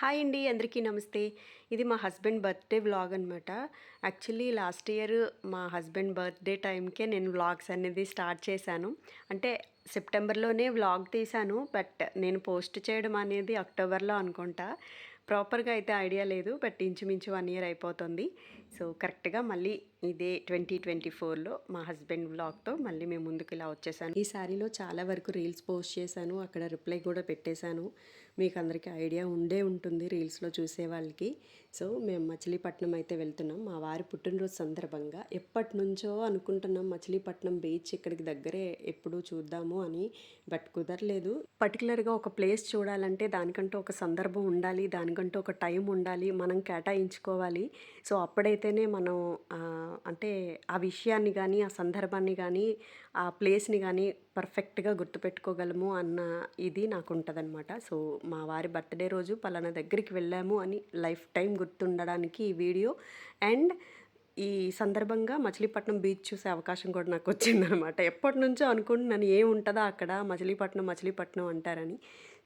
Hi అండి అందరికీ నమస్తే. ఇది మా హస్బెండ్ బర్త్డే వ్లాగ్ అనమాట యాక్చువల్లీ లాస్ట్ ఇయర్ మా హస్బెండ్ బర్త్డే టైంకే నేను వ్లాగ్స్ అనేది స్టార్ట్ చేశాను. అంటే సెప్టెంబర్లోనే వ్లాగ్ తీశాను బట్ నేను పోస్ట్ చేయడం అనేది అక్టోబర్లో అనుకుంటా. ప్రాపర్గా అయితే ఐడియా లేదు బట్ ఇంచుమించు వన్ ఇయర్ అయిపోతుంది. సో కరెక్ట్గా మళ్ళీ ఇదే ట్వంటీ ట్వంటీ ఫోర్లో మా హస్బెండ్ వ్లాగ్తో మళ్ళీ మేము ముందుకు ఇలా వచ్చేసాను. ఈ శారీలో చాలా వరకు రీల్స్ పోస్ట్ చేశాను. అక్కడ రిప్లై కూడా పెట్టేశాను. మీకు అందరికీ ఐడియా ఉండే ఉంటుంది రీల్స్లో చూసే వాళ్ళకి. సో మేము మచిలీపట్నం అయితే వెళ్తున్నాం. మా వారి పుట్టినరోజు సందర్భంగా ఎప్పటి నుంచో అనుకుంటున్నాం మచిలీపట్నం బీచ్ ఇక్కడికి దగ్గరే ఎప్పుడు చూద్దాము అని బట్ కుదరలేదు. పర్టికులర్గా ఒక ప్లేస్ చూడాలంటే దానికంటూ ఒక సందర్భం ఉండాలి దానికంటూ ఒక టైం ఉండాలి మనం కేటాయించుకోవాలి. సో అప్పుడైతే అప్పుడైతేనే మనం అంటే ఆ విషయాన్ని కానీ ఆ సందర్భాన్ని కానీ ఆ ప్లేస్ని కానీ పర్ఫెక్ట్గా గుర్తుపెట్టుకోగలము అన్న ఇది నాకు ఉంటుందన్నమాట సో మా వారి బర్త్డే రోజు పలానా దగ్గరికి వెళ్ళాము అని లైఫ్ టైం గుర్తుండడానికి ఈ వీడియో. అండ్ ఈ సందర్భంగా మచిలీపట్నం బీచ్ చూసే అవకాశం కూడా నాకు వచ్చిందనమాట ఎప్పటి నుంచో అనుకుంటున్నాను ఏం ఉంటుందా అక్కడ? మచిలీపట్నం మచిలీపట్నం అంటారని.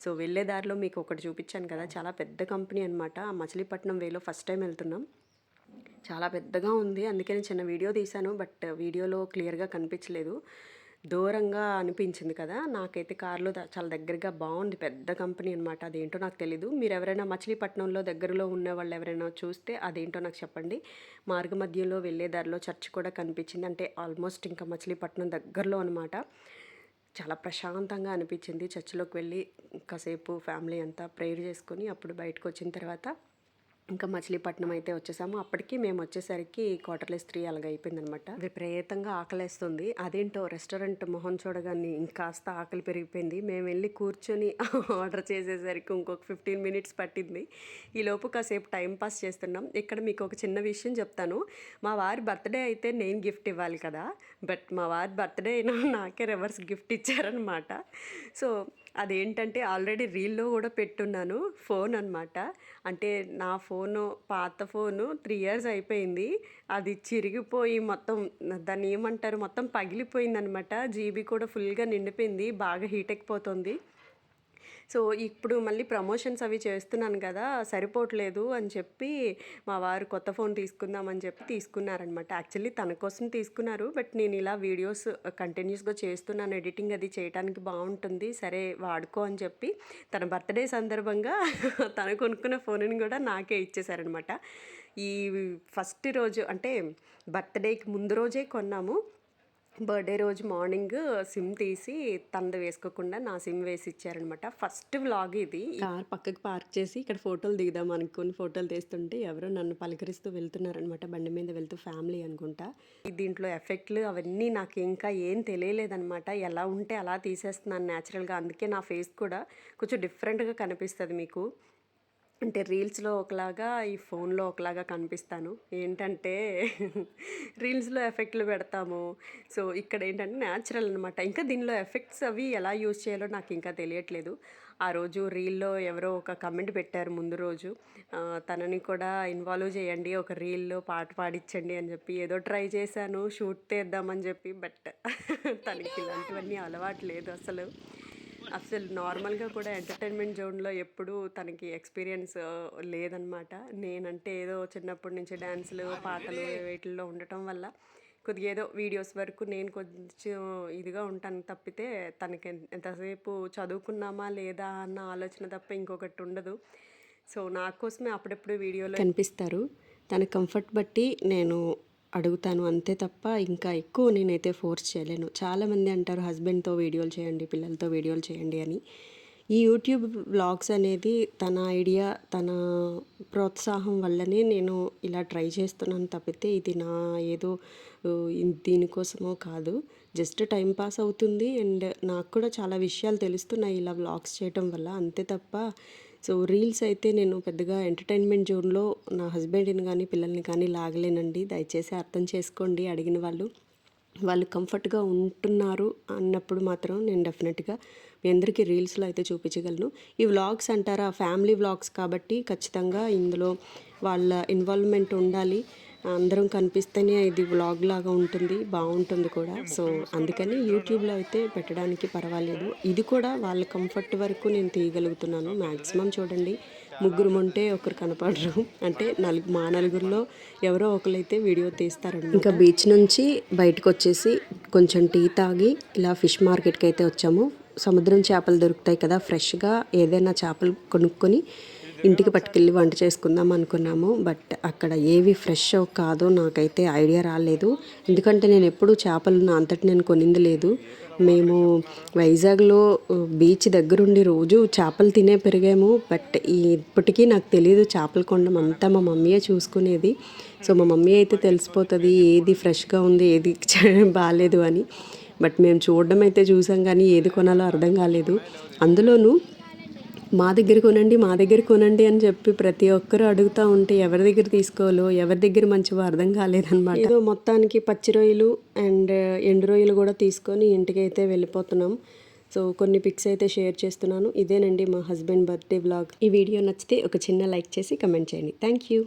సో వెళ్ళే దారిలో మీకు ఒకటి చూపించాను కదా చాలా పెద్ద కంపెనీ అనమాట మచిలీపట్నం వేలో ఫస్ట్ టైం వెళ్తున్నాం. చాలా పెద్దగా ఉంది. అందుకని చిన్న వీడియో తీశాను. బట్ వీడియోలో క్లియర్గా కనిపించలేదు. దూరంగా అనిపించింది కదా! నాకైతే కార్లో చాలా దగ్గరగా బాగుంది. పెద్ద కంపెనీ అనమాట అదేంటో నాకు తెలీదు. మీరు ఎవరైనా మచిలీపట్నంలో దగ్గరలో ఉన్న వాళ్ళు ఎవరైనా చూస్తే అదేంటో నాకు చెప్పండి. మార్గ మధ్యలో వెళ్ళే దారిలో చర్చ్ కూడా కనిపించింది. అంటే ఆల్మోస్ట్ ఇంకా మచిలీపట్నం దగ్గరలో అనమాట చాలా ప్రశాంతంగా అనిపించింది. చర్చిలోకి వెళ్ళి కాసేపు ఫ్యామిలీ అంతా ప్రేయర్ చేసుకొని అప్పుడు బయటకు వచ్చిన తర్వాత ఇంకా మచిలీపట్నం అయితే వచ్చేసాము. అప్పటికి మేము వచ్చేసరికి క్వార్టర్లెస్ త్రీ అలాగ అయిపోయిందనమాట. విపరీతంగా ఆకలేస్తుంది. అదేంటో రెస్టారెంట్ మొహం చూడగానే ఇంకాస్త ఆకలి పెరిగిపోయింది. మేము వెళ్ళి కూర్చొని ఆర్డర్ చేసేసరికి ఇంకొక ఫిఫ్టీన్ మినిట్స్ పట్టింది. ఈలోపు కాసేపు టైం పాస్ చేస్తున్నాం. ఇక్కడ మీకు ఒక చిన్న విషయం చెప్తాను. మా వారి బర్త్డే అయితే నేను గిఫ్ట్ ఇవ్వాలి కదా. బట్ మా వారి బర్త్డే అయినా నాకే రివర్స్ గిఫ్ట్ ఇచ్చారనమాట. సో అదేంటంటే ఆల్రెడీ రీల్లో కూడా పెట్టున్నాను ఫోన్ అనమాట అంటే నా ఫోను పాత ఫోను త్రీ ఇయర్స్ అయిపోయింది. అది చిరిగిపోయి మొత్తం దాన్ని ఏమంటారు మొత్తం పగిలిపోయింది అనమాట జీబీ కూడా ఫుల్గా నిండిపోయింది బాగా హీట్ ఎక్కిపోతుంది. సో ఇప్పుడు మళ్ళీ ప్రమోషన్స్ అవి చేస్తున్నాను కదా సరిపోవట్లేదు అని చెప్పి మా వారు కొత్త ఫోన్ తీసుకుందామని చెప్పి తీసుకున్నారనమాట యాక్చువల్లీ తన కోసం తీసుకున్నారు బట్ నేను ఇలా వీడియోస్ కంటిన్యూస్గా చేస్తున్నాను ఎడిటింగ్ అది చేయడానికి బాగుంటుంది సరే వాడుకో అని చెప్పి తన బర్త్డే సందర్భంగా తను కొనుక్కున్న ఫోన్ని కూడా నాకే ఇచ్చేసారనమాట ఈ ఫస్ట్ రోజు అంటే బర్త్డేకి ముందు రోజే కొన్నాము. బర్త్డే రోజు మార్నింగ్ సిమ్ తీసి తనది వేసుకోకుండా నా సిమ్ వేసి ఇచ్చారనమాట ఫస్ట్ వ్లాగ్ ఇది. కార్ పక్కకి పార్క్ చేసి ఇక్కడ ఫోటోలు దిగుదాం అనుకుని ఫోటోలు తీస్తుంటే ఎవరో నన్ను పలకరిస్తూ వెళ్తున్నారనమాట బండి మీద వెళ్తూ ఫ్యామిలీ అనుకుంటా. దీంట్లో ఎఫెక్ట్లు అవన్నీ నాకు ఇంకా ఏం తెలియలేదనమాట. ఎలా ఉంటే అలా తీసేస్తున్నాను న్యాచురల్గా అందుకే నా ఫేస్ కూడా కొంచెం డిఫరెంట్గా కనిపిస్తుంది మీకు. అంటే రీల్స్లో ఒకలాగా ఈ ఫోన్లో ఒకలాగా కనిపిస్తాను. ఏంటంటే రీల్స్లో ఎఫెక్ట్లు పెడతాము. సో ఇక్కడ ఏంటంటే న్యాచురల్ అనమాట ఇంకా దీనిలో ఎఫెక్ట్స్ అవి ఎలా యూజ్ చేయాలో నాకు ఇంకా తెలియట్లేదు. ఆ రోజు రీల్లో ఎవరో ఒక కమెంట్ పెట్టారు ముందు రోజు. తనని కూడా ఇన్వాల్వ్ చేయండి ఒక రీల్లో పాట పాడించండి అని చెప్పి ఏదో ట్రై చేశాను షూట్ చేద్దామని చెప్పి బట్ తనకి ఇలాంటివన్నీ అలవాటు లేదు అసలు. అసలు నార్మల్గా కూడా ఎంటర్టైన్మెంట్ జోన్లో ఎప్పుడూ తనకి ఎక్స్పీరియన్స్ లేదనమాట. నేనంటే ఏదో చిన్నప్పటి నుంచి డ్యాన్సులు పాటలు వీటిల్లో ఉండటం వల్ల కొద్దిగా ఏదో వీడియోస్ వరకు నేను కొంచెం ఇదిగా ఉంటాను తప్పితే తనకి ఎంతసేపు చదువుకున్నామా లేదా అన్న ఆలోచన తప్ప ఇంకొకటి ఉండదు. సో నా కోసమే అప్పుడప్పుడు వీడియోలో కనిపిస్తారు. తన కంఫర్ట్ బట్టి నేను అడుగుతాను అంతే తప్ప ఇంకా ఎక్కువ నేనైతే ఫోర్స్ చేయలేను. చాలామంది అంటారు హస్బెండ్తో వీడియోలు చేయండి పిల్లలతో వీడియోలు చేయండి అని. ఈ యూట్యూబ్ వ్లాగ్స్ అనేది తన ఐడియా తన ప్రోత్సాహం వల్లనే నేను ఇలా ట్రై చేస్తున్నాను తప్పితే ఇది నా ఏదో దీనికోసమో కాదు. జస్ట్ టైం పాస్ అవుతుంది అండ్ నాకు కూడా చాలా విషయాలు తెలుస్తున్నాయి ఇలా వ్లాగ్స్ చేయటం వల్ల. అంతే తప్ప సో రీల్స్ అయితే నేను పెద్దగా ఎంటర్టైన్మెంట్ జోన్లో నా హస్బెండ్ని కానీ పిల్లల్ని కానీ లాగలేనండి. దయచేసి అర్థం చేసుకోండి అడిగిన వాళ్ళు. వాళ్ళు కంఫర్ట్గా ఉంటున్నారు అన్నప్పుడు మాత్రం నేను డెఫినెట్గా మీ అందరికీ రీల్స్లో అయితే చూపించగలను. ఈ వ్లాగ్స్ అంటారా? ఫ్యామిలీ వ్లాగ్స్ కాబట్టి ఖచ్చితంగా ఇందులో వాళ్ళ ఇన్వాల్వ్మెంట్ ఉండాలి. అందరం కనిపిస్తేనే ఇది వ్లాగ్ లాగా ఉంటుంది బాగుంటుంది కూడా. సో అందుకని యూట్యూబ్లో అయితే పెట్టడానికి పర్వాలేదు. ఇది కూడా వాళ్ళ కంఫర్ట్ వరకు నేను తీయగలుగుతున్నాను. మ్యాక్సిమం చూడండి ముగ్గురు ఉంటే ఒకరు కనపడరు. అంటే నలుగు మా నలుగురిలో ఎవరో ఒకరైతే వీడియో తీస్తారండి ఇంకా బీచ్ నుంచి బయటకు వచ్చేసి కొంచెం టీ తాగి ఇలా ఫిష్ మార్కెట్కి అయితే వచ్చాము. సముద్రం చేపలు దొరుకుతాయి కదా ఫ్రెష్గా ఏదైనా చేపలు కొనుక్కొని ఇంటికి పట్టుకెళ్ళి వంట చేసుకుందాం అనుకున్నాము. బట్ అక్కడ ఏవి ఫ్రెష్ కాదో నాకైతే ఐడియా రాలేదు. ఎందుకంటే నేను ఎప్పుడూ చేపలు నా అంతటి నేను కొనింది లేదు. మేము వైజాగ్లో బీచ్ దగ్గరుండి రోజు చేపలు తినే పెరిగాము. బట్ ఈ ఇప్పటికీ నాకు తెలియదు చేపల కొండం అంతా మా మమ్మీయే చూసుకునేది. సో మా మమ్మీ అయితే తెలిసిపోతుంది ఏది ఫ్రెష్గా ఉంది ఏది బాగాలేదు అని. బట్ మేము చూడడం అయితే చూసాం కానీ ఏది కొనాలో అర్థం కాలేదు. అందులోనూ మా దగ్గర కొనండి మా దగ్గర కొనండి అని చెప్పి ప్రతి ఒక్కరు అడుగుతూ ఉంటే ఎవరి దగ్గర తీసుకోవాలో ఎవరి దగ్గర మంచివో అర్థం కాలేదన్నమాట. ఏదో మొత్తానికి పచ్చి రొయ్యలు అండ్ ఎండు రొయ్యలు కూడా తీసుకొని ఇంటికి అయితే వెళ్ళిపోతున్నాం. సో కొన్ని పిక్స్ అయితే షేర్ చేస్తున్నాను. ఇదేనండి మా హస్బెండ్ బర్త్డే వ్లాగ్. ఈ వీడియో నచ్చితే ఒక చిన్న లైక్ చేసి కమెంట్ చేయండి. Thank you.